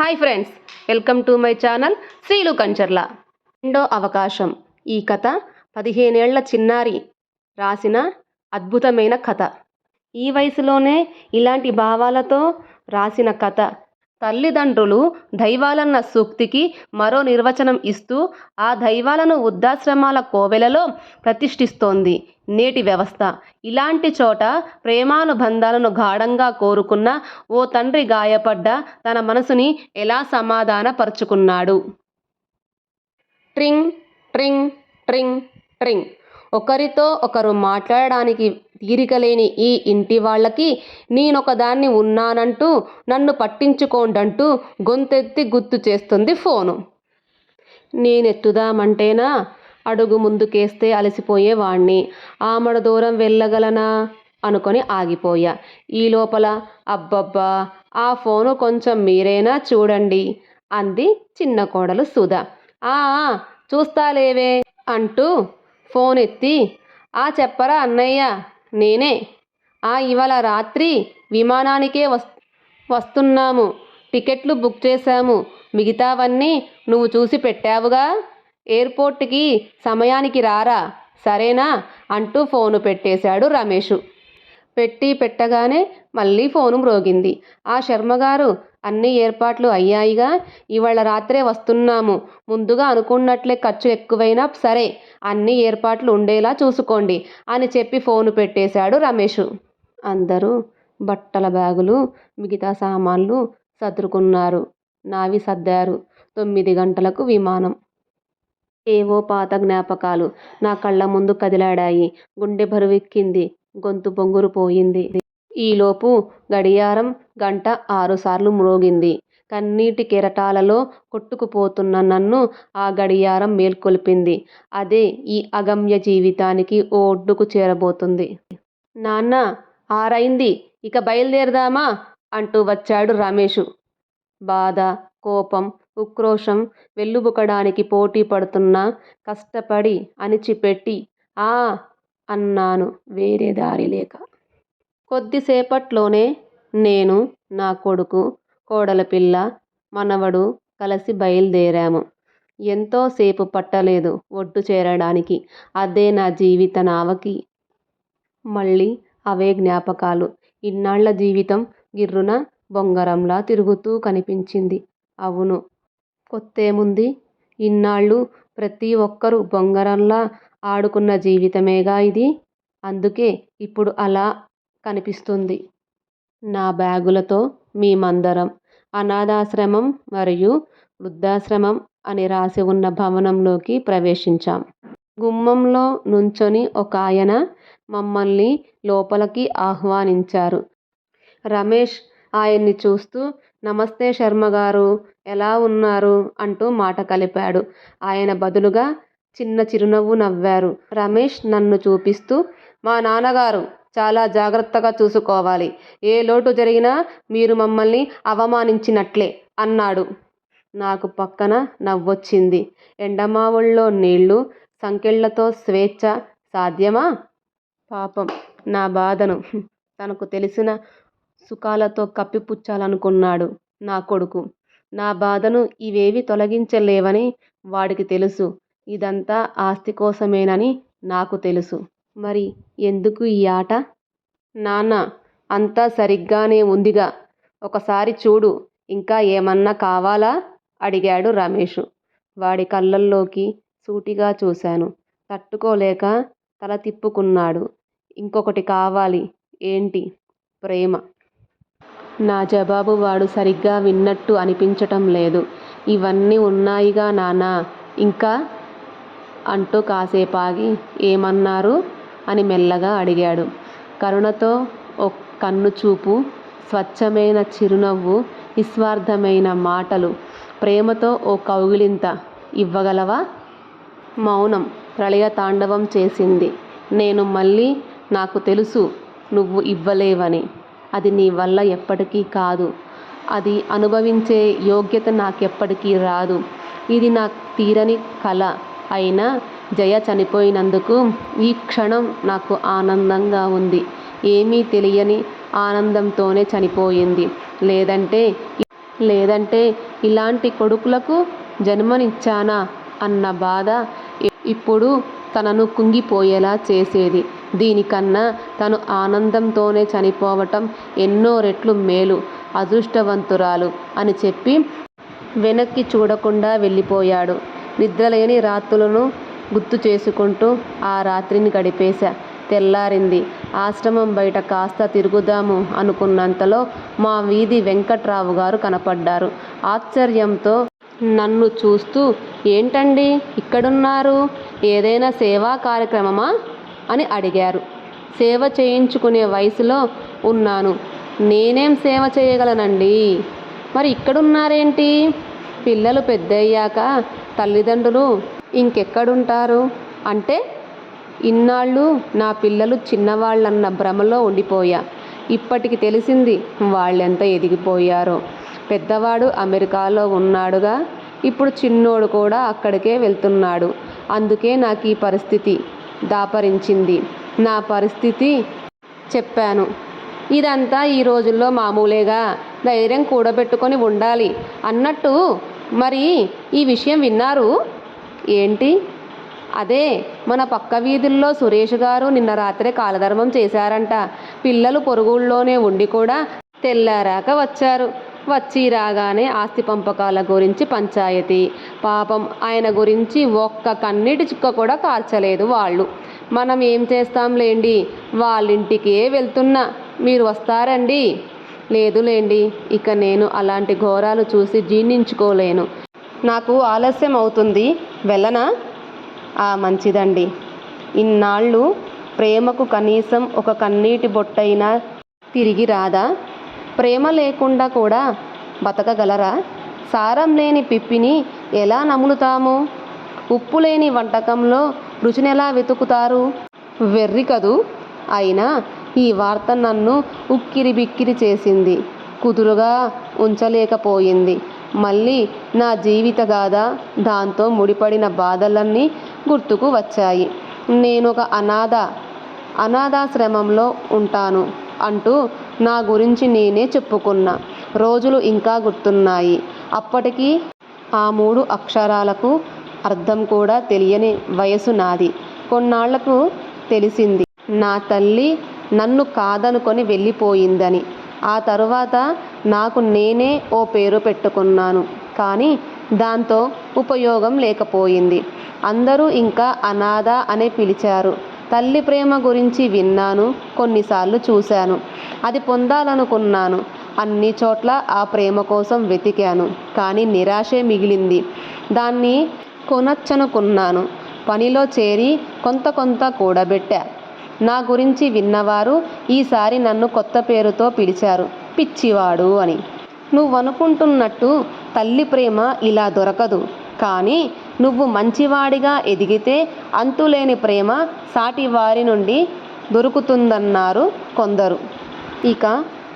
Hi friends welcome to my channel Srilu Kancharla రెండో అవకాశం ఈ కథ పదిహేనేళ్ళ చిన్నారి రాసిన అద్భుతమైన కథ. ఈ వయసులోనే ఇలాంటి భావాలతో రాసిన కథ తల్లిదండ్రులు దైవాలన్న సూక్తికి మరో నిర్వచనం ఇస్తూ ఆ దైవాలను వృద్ధాశ్రమాల కోవెలలో ప్రతిష్ఠిస్తోంది నేటి వ్యవస్థ. ఇలాంటి చోట ప్రేమానుబంధాలను గాఢంగా కోరుకున్న ఓ తండ్రి గాయపడ్డ తన మనసుని ఎలా సమాధానపరుచుకున్నాడు? ట్రింగ్ ట్రింగ్ ట్రింగ్ ట్రింగ్. ఒకరితో ఒకరు మాట్లాడడానికి తీరికలేని ఈ ఇంటి వాళ్ళకి నేనొకదాన్ని ఉన్నానంటూ నన్ను పట్టించుకోండంటూ గొంతెత్తి గుర్తు చేస్తుంది ఫోను. నేనెత్తుదామంటేనా? అడుగు ముందుకేస్తే అలసిపోయేవాణ్ణి ఆమడ దూరం వెళ్ళగలనా? అనుకొని ఆగిపోయా. ఈ లోపల అబ్బబ్బా ఆ ఫోను కొంచెం మీరేనా చూడండి అంది చిన్న కోడలు సుధ. ఆ ఆ, చూస్తాలేవే అంటూ ఫోన్ ఎత్తి ఆ చెప్పరా అన్నయ్య నేనే. ఆ ఇవాళ రాత్రి విమానానికే వస్ వస్తున్నాము. టికెట్లు బుక్ చేశాము. మిగతావన్నీ నువ్వు చూసి పెట్టావుగా? ఎయిర్పోర్ట్కి సమయానికి రారా? సరేనా? అంటూ ఫోను పెట్టేశాడు రమేషు. పెట్టి పెట్టగానే మళ్ళీ ఫోను మ్రోగింది. ఆ శర్మగారు అన్ని ఏర్పాట్లు అయ్యాయిగా. ఇవాళ రాత్రే వస్తున్నాము. ముందుగా అనుకున్నట్లే ఖర్చు ఎక్కువైనా సరే అన్ని ఏర్పాట్లు ఉండేలా చూసుకోండి అని చెప్పి ఫోను పెట్టేశాడు రమేషు. అందరూ బట్టల బ్యాగులు మిగతా సామాన్లు సర్దుకున్నారు నావి సర్దారు. తొమ్మిది గంటలకు విమానం. ఏవో పాత జ్ఞాపకాలు నా కళ్ళ ముందు కదిలాడాయి. గుండె బరువెక్కింది. గొంతు బొంగురు పోయింది. ఈలోపు గడియారం గంట ఆరుసార్లు మ్రోగింది. కన్నీటి కెరటాలలో కొట్టుకుపోతున్న నన్ను ఆ గడియారం మేల్కొల్పింది. అదే ఈ అగమ్య జీవితానికి ఓ ఒడ్డుకు చేరబోతుంది. నాన్న ఆరైంది. ఇక బయలుదేరదామా? అంటూ వచ్చాడు రమేషు. బాధ కోపం ఉక్రోషం వెల్లుబుకడానికి పోటీ పడుతున్నా కష్టపడి అణిచిపెట్టి ఆ! అన్నాను వేరే దారి లేక. కొద్దిసేపట్లోనే నేను నా కొడుకు కోడల పిల్ల మనవడు కలిసి బయలుదేరాము. ఎంతోసేపు పట్టలేదు ఒడ్డు చేరడానికి. అదే నా జీవిత నావకి మళ్ళీ అవే జ్ఞాపకాలు. ఇన్నాళ్ళ జీవితం గిర్రున బొంగరంలా తిరుగుతూ కనిపించింది. అవును కొత్తేముంది? ఇన్నాళ్ళు ప్రతి ఒక్కరూ బొంగరంలా ఆడుకున్న జీవితమేగా ఇది? అందుకే ఇప్పుడు అలా కనిపిస్తుంది. నా బ్యాగులతో మేమందరం అనాథాశ్రమం మరియు వృద్ధాశ్రమం అని రాసి ఉన్న భవనంలోకి ప్రవేశించాం. గుమ్మంలో నుంచొని ఒక ఆయన మమ్మల్ని లోపలికి ఆహ్వానించారు. రమేష్ ఆయన్ని చూస్తూ నమస్తే శర్మ గారు ఎలా ఉన్నారు? అంటూ మాట కలిపాడు. ఆయన బదులుగా చిన్న చిరునవ్వు నవ్వారు. రమేష్ నన్ను చూపిస్తూ మా నాన్నగారు చాలా జాగ్రత్తగా చూసుకోవాలి. ఏ లోటు జరిగినా మీరు మమ్మల్ని అవమానించినట్లే అన్నాడు. నాకు పక్కన నవ్వొచ్చింది. ఎండమావుల్లో నీళ్ళు సంకెళ్ళతో స్వేచ్ఛ సాధ్యమా? పాపం నా బాధను తనకు తెలిసిన సుఖాలతో కప్పిపుచ్చాలనుకున్నాడు నా కొడుకు. నా బాధను ఇవేవి తొలగించలేవని వాడికి తెలుసు. ఇదంతా ఆస్తి కోసమేనని నాకు తెలుసు. మరి ఎందుకు ఈ ఆట? నాన్న అంతా సరిగ్గానే ఉందిగా. ఒకసారి చూడు ఇంకా ఏమన్నా కావాలా? అడిగాడు రమేష్. వాడి కళ్ళల్లోకి సూటిగా చూశాను. తట్టుకోలేక తల తిప్పుకున్నాడు. ఇంకొకటి కావాలి. ఏంటి? ప్రేమ. నా జవాబు వాడు సరిగ్గా విన్నట్టు అనిపించటం లేదు. ఇవన్నీ ఉన్నాయిగా నానా ఇంకా? అంటూ కాసేపాగి ఏమన్నారు? అని మెల్లగా అడిగాడు. కరుణతో ఓ కన్ను చూపు స్వచ్ఛమైన చిరునవ్వు నిస్వార్థమైన మాటలు ప్రేమతో ఓ కౌగిలింత ఇవ్వగలవా? మౌనం ప్రళయ తాండవం చేసింది. నేను మళ్ళీ నాకు తెలుసు నువ్వు ఇవ్వలేవని. అది నీ వల్ల ఎప్పటికీ కాదు. అది అనుభవించే యోగ్యత నాకెప్పటికీ రాదు. ఇది నా తీరని కళ అయినా జయ చనిపోయినందుకు ఈ క్షణం నాకు ఆనందంగా ఉంది. ఏమీ తెలియని ఆనందంతోనే చనిపోయింది. లేదంటే లేదంటే ఇలాంటి కొడుకులకు జన్మనిచ్చానా అన్న బాధ ఇప్పుడు తనను కుంగిపోయేలా చేసేది. దీనికన్నా తను ఆనందంతోనే చనిపోవటం ఎన్నో రెట్లు మేలు అదృష్టవంతురాలు అని చెప్పి వెనక్కి చూడకుండా వెళ్ళిపోయాడు. నిద్రలేని రాత్రులను గుర్తు చేసుకుంటూ ఆ రాత్రిని గడిపేశా. తెల్లారింది. ఆశ్రమం బయట కాస్త తిరుగుదాము అనుకున్నంతలో మా వీధి వెంకట్రావు గారు కనపడ్డారు. ఆశ్చర్యంతో నన్ను చూస్తూ ఏంటండి? ఇక్కడున్నారు? ఏదైనా సేవా కార్యక్రమమా? అని అడిగారు. సేవ చేయించుకునే వయసులో ఉన్నాను. నేనేం సేవ చేయగలనండి? మరి ఇక్కడున్నారేంటి? పిల్లలు పెద్దయ్యాక తల్లిదండ్రులు ఇంకెక్కడుంటారు? అంటే ఇన్నాళ్ళు నా పిల్లలు చిన్నవాళ్ళన్న భ్రమలో ఉండిపోయా. ఇప్పటికి తెలిసింది వాళ్ళెంత ఎదిగిపోయారో. పెద్దవాడు అమెరికాలో ఉన్నాడుగా. ఇప్పుడు చిన్నోడు కూడా అక్కడికే వెళ్తున్నాడు. అందుకే నాకు ఈ పరిస్థితి దాపరించింది. నా పరిస్థితి చెప్పాను. ఇదంతా ఈ రోజుల్లో మామూలేగా. ధైర్యం కూడబెట్టుకొని ఉండాలి అన్నట్టు మరి ఈ విషయం విన్నారు? ఏంటి? అదే మన పక్క వీధుల్లో సురేష్ గారు నిన్న రాత్రే కాలధర్మం చేశారంట. పిల్లలు పొరుగుళ్ళలోనే ఉండి కూడా తెల్లారాక వచ్చారు. వచ్చి రాగానే ఆస్తి పంపకాల గురించి పంచాయతీ పాపం ఆయన గురించి ఒక్క కన్నీటి చుక్క కూడా కార్చలేదు వాళ్ళు. మనం ఏం చేస్తాంలేండి? వాళ్ళింటికే వెళ్తున్నా. మీరు వస్తారండి? లేదులేండి ఇక నేను అలాంటి ఘోరాలు చూసి జీర్ణించుకోలేను. నాకు ఆలస్యం అవుతుంది. వెళ్ళనా? ఆ మంచిదండి. ఇన్నాళ్ళు ప్రేమకు కనీసం ఒక కన్నీటి బొట్టైనా తిరిగి రాదా? ప్రేమ లేకుండా కూడా బతకగలరా? సారం లేని పిప్పిని ఎలా నములుతాము? ఉప్పు లేని వంటకంలో రుచిని ఎలా వెతుకుతారు? వెర్రి కదూ? అయినా ఈ వార్త నన్ను ఉక్కిరి బిక్కిరి చేసింది. కుదురుగా ఉంచలేకపోయింది. మళ్ళీ నా జీవిత గాథ దాంతో ముడిపడిన బాధలన్నీ గుర్తుకు వచ్చాయి. నేనొక అనాథ అనాథాశ్రమంలో ఉంటాను అంటూ నా గురించి నేనే చెప్పుకున్నా. రోజులు ఇంకా గుర్తున్నాయి. అప్పటికి ఆ మూడు అక్షరాలకు అర్థం కూడా తెలియని వయసు నాది. కొన్నాళ్ళకు తెలిసింది నా తల్లి నన్ను కాదనుకొని వెళ్ళిపోయిందని. ఆ తరువాత నాకు నేనే ఓ పేరు పెట్టుకున్నాను. కానీ దాంతో ఉపయోగం లేకపోయింది. అందరూ ఇంకా అనాథ అనే పిలిచారు. తల్లి ప్రేమ గురించి విన్నాను కొన్నిసార్లు చూశాను. అది పొందాలనుకున్నాను. అన్ని చోట్ల ఆ ప్రేమ కోసం వెతికాను. కానీ నిరాశే మిగిలింది. దాన్ని కొనచ్చనుకున్నాను. పనిలో చేరి కొంత కొంత కూడబెట్టా. నా గురించి విన్నవారు ఈసారి నన్ను కొత్త పేరుతో పిలిచారు. పిచ్చివాడు అని. నువ్వనుకుంటున్నట్టు తల్లి ప్రేమ ఇలా దొరకదు. కానీ నువ్వు మంచివాడిగా ఎదిగితే అంతులేని ప్రేమ సాటి వారి నుండి దొరుకుతుందన్నారు కొందరు. ఇక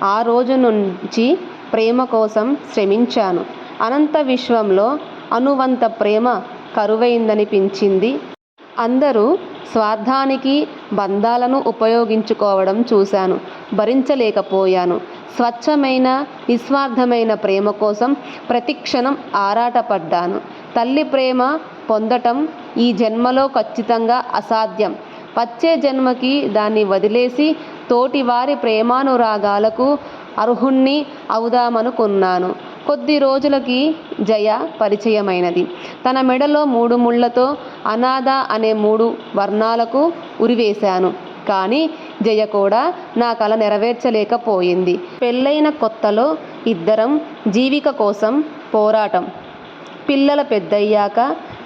ఆ రోజు నుంచి ప్రేమ కోసం శ్రమించాను. అనంత విశ్వంలో అనువంత ప్రేమ కరువైందనిపించింది. అందరూ స్వార్థానికి బంధాలను ఉపయోగించుకోవడం చూశాను. భరించలేకపోయాను. స్వచ్ఛమైన నిస్వార్థమైన ప్రేమ కోసం ప్రతిక్షణం ఆరాటపడ్డాను. తల్లి ప్రేమ పొందటం ఈ జన్మలో ఖచ్చితంగా అసాధ్యం. వచ్చే జన్మకి దాన్ని వదిలేసి తోటివారి ప్రేమానురాగాలకు అర్హుణ్ణి అవుదామనుకున్నాను. కొద్ది రోజులకి జయ పరిచయమైనది. తన మెడలో మూడు ముళ్ళతో అనాథ అనే మూడు వర్ణాలకు ఉరివేశాను. కానీ జయ కూడా నా కల నెరవేర్చలేకపోయింది. పెళ్ళైన కొత్తలో ఇద్దరం జీవిక కోసం పోరాటం. పిల్లల పెద్దయ్యాక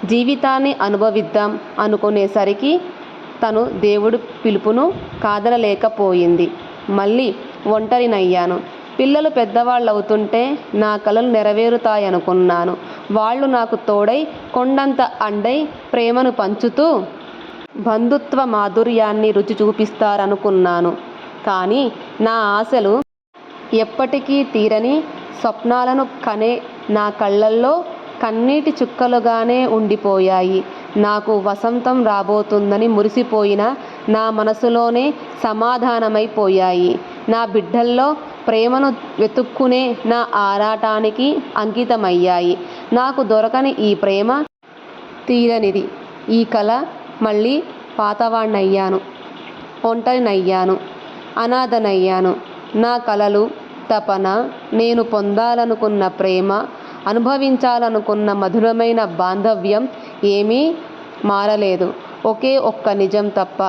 జీవితాన్ని అనుభవిద్దాం అనుకునేసరికి తను దేవుడు పిలుపును కాదనలేకపోయింది. మళ్ళీ ఒంటరినయ్యాను. పిల్లలు పెద్దవాళ్ళు అవుతుంటే నా కళలు నెరవేరుతాయనుకున్నాను. వాళ్ళు నాకు తోడై కొండంత అండై ప్రేమను పంచుతూ బంధుత్వ మాధుర్యాన్ని రుచి చూపిస్తారనుకున్నాను. కానీ నా ఆశలు ఎప్పటికీ తీరని స్వప్నాలను కనే నా కళ్ళల్లో కన్నీటి చుక్కలుగానే ఉండిపోయాయి. నాకు వసంతం రాబోతుందని మురిసిపోయిన నా మనసులోనే సమాధానమైపోయాయి. నా బిడ్డల్లో ప్రేమను వెతుక్కునే నా ఆరాటానికి అంకితమయ్యాయి. నాకు దొరకని ఈ ప్రేమ తీరనిది. ఈ కల మళ్ళీ పాతవాణ్ణయ్యాను ఒంటరినయ్యాను అనాథనయ్యాను. నా కలలు తపన నేను పొందాలనుకున్న ప్రేమ అనుభవించాలనుకున్న మధురమైన బాంధవ్యం ఏమీ మారలేదు. ఒకే ఒక్క నిజం తప్ప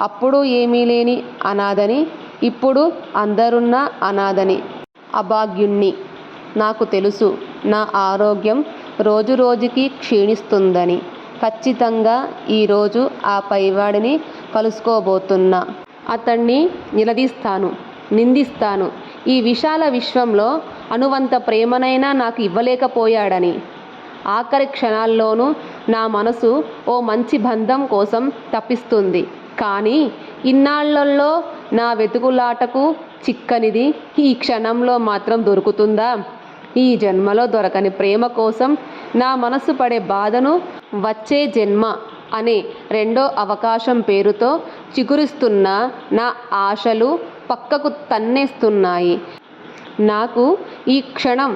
అప్పుడు ఏమీ లేని అనాథని ఇప్పుడు అందరున్న అనాథని. అభాగ్యుణ్ణి. నాకు తెలుసు నా ఆరోగ్యం రోజురోజుకి క్షీణిస్తుందని. ఖచ్చితంగా ఈరోజు ఆ పైవాడిని కలుసుకోబోతున్నా. అతన్ని నిలదీస్తాను నిందిస్తాను. ఈ విశాల విశ్వంలో అనువంత ప్రేమనైనా నాకు ఇవ్వలేకపోయాడని. ఆఖరి క్షణాల్లోనూ నా మనసు ఓ మంచి బంధం కోసం తప్పిస్తుంది. కానీ ఇన్నాళ్ళలో నా వెతుకులాటకు చిక్కనిది ఈ క్షణంలో మాత్రం దొరుకుతుందా? ఈ జన్మలో దొరకని ప్రేమ కోసం నా మనసు పడే బాధను వచ్చే జన్మ అనే రెండో అవకాశం పేరుతో చిగురిస్తున్న నా ఆశలు పక్కకు తన్నేస్తున్నాయి. నాకు ఈ క్షణం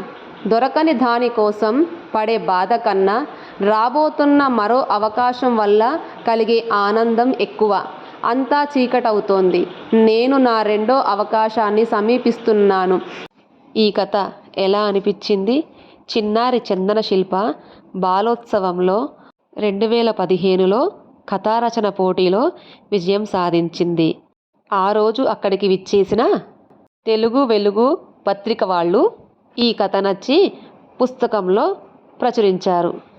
దొరకని దాని కోసం పడే బాధ కన్నా రాబోతున్న మరో అవకాశం వల్ల కలిగే ఆనందం ఎక్కువ. అంతా చీకటవుతోంది. నేను నా రెండో అవకాశాన్ని సమీపిస్తున్నాను. ఈ కథ ఎలా అనిపించింది? చిన్నారి చందన శిల్ప బాలోత్సవంలో రెండు వేల పదిహేనులో కథారచన పోటీలో విజయం సాధించింది. ఆ రోజు అక్కడికి విచ్చేసిన తెలుగు వెలుగు పత్రిక వాళ్ళు ఈ కథ నచ్చి పుస్తకంలో ప్రచురించారు.